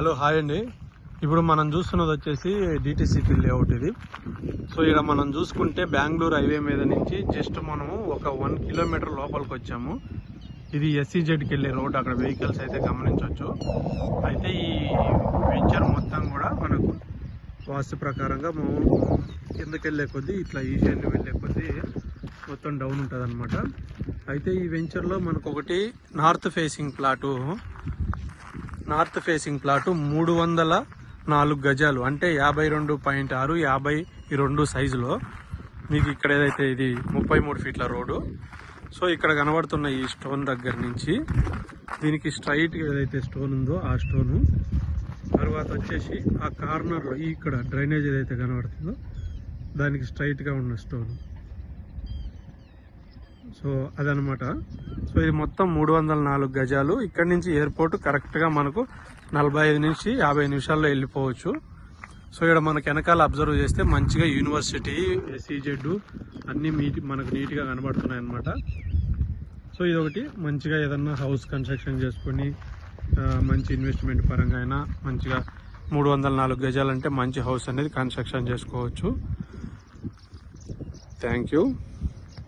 Hello hi అండి. ఇప్పుడు మనం చూస్తున్నది వచ్చేసి డిటిసిపి లేఅవుట్ ఇది. సో ఇక్కడ మనం చూసుకుంటే బెంగళూరు హైవే మీద నుంచి జస్ట్ మనము ఒక వన్ కిలోమీటర్ లోపలికి వచ్చాము. ఇది ఎస్సీజెడ్కి వెళ్ళే రోడ్ అక్కడ వెహికల్స్ అయితే గమనించవచ్చు. అయితే ఈ వెంచర్ మొత్తం కూడా మనకు వాస్తు ప్రకారంగా మనం కిందకి వెళ్ళే కొద్దీ ఇట్లా ఈశాన్య వెళ్ళే కొద్దీ మొత్తం డౌన్ ఉంటుంది అనమాట అయితే ఈ వెంచర్లో మనకు ఒకటి north facing plot north facing plot మూడు వందల నాలుగు గజాలు అంటే యాభై రెండు పాయింట్ ఆరు యాభై రెండు సైజులో. మీకు ఇక్కడ ఏదైతే ఇది ముప్పై మూడు ఫీట్ల రోడ్డు సో ఇక్కడ కనబడుతున్న ఈ స్టోన్ దగ్గర నుంచి దీనికి స్ట్రైట్ ఏదైతే స్టోన్ ఉందో ఆ స్టోను. తర్వాత వచ్చేసి ఆ కార్నర్లో ఇక్కడ డ్రైనేజ్ ఏదైతే కనబడుతుందో దానికి స్ట్రైట్గా ఉన్న స్టోన్. సో అదనమాట. సో ఇది మొత్తం మూడు వందల నాలుగు గజాలు. ఇక్కడ నుంచి ఎయిర్పోర్ట్ కరెక్ట్గా మనకు నలభై ఐదు నుంచి యాభై నిమిషాల్లో వెళ్ళిపోవచ్చు. సో ఇక్కడ మనకు వెనకాల అబ్జర్వ్ చేస్తే మంచిగా యూనివర్సిటీ ఎస్ఈజెడ్ అన్నీ మీ మనకు నీట్గా కనబడుతున్నాయి అనమాట సో ఇది ఒకటి మంచిగా ఏదన్నా హౌస్ కన్స్ట్రక్షన్ చేసుకొని మంచి ఇన్వెస్ట్మెంట్ పరంగా అయినా మంచిగా మూడు వందల నాలుగు గజాలంటే మంచి హౌస్ అనేది కన్స్ట్రక్షన్ చేసుకోవచ్చు. Thank you.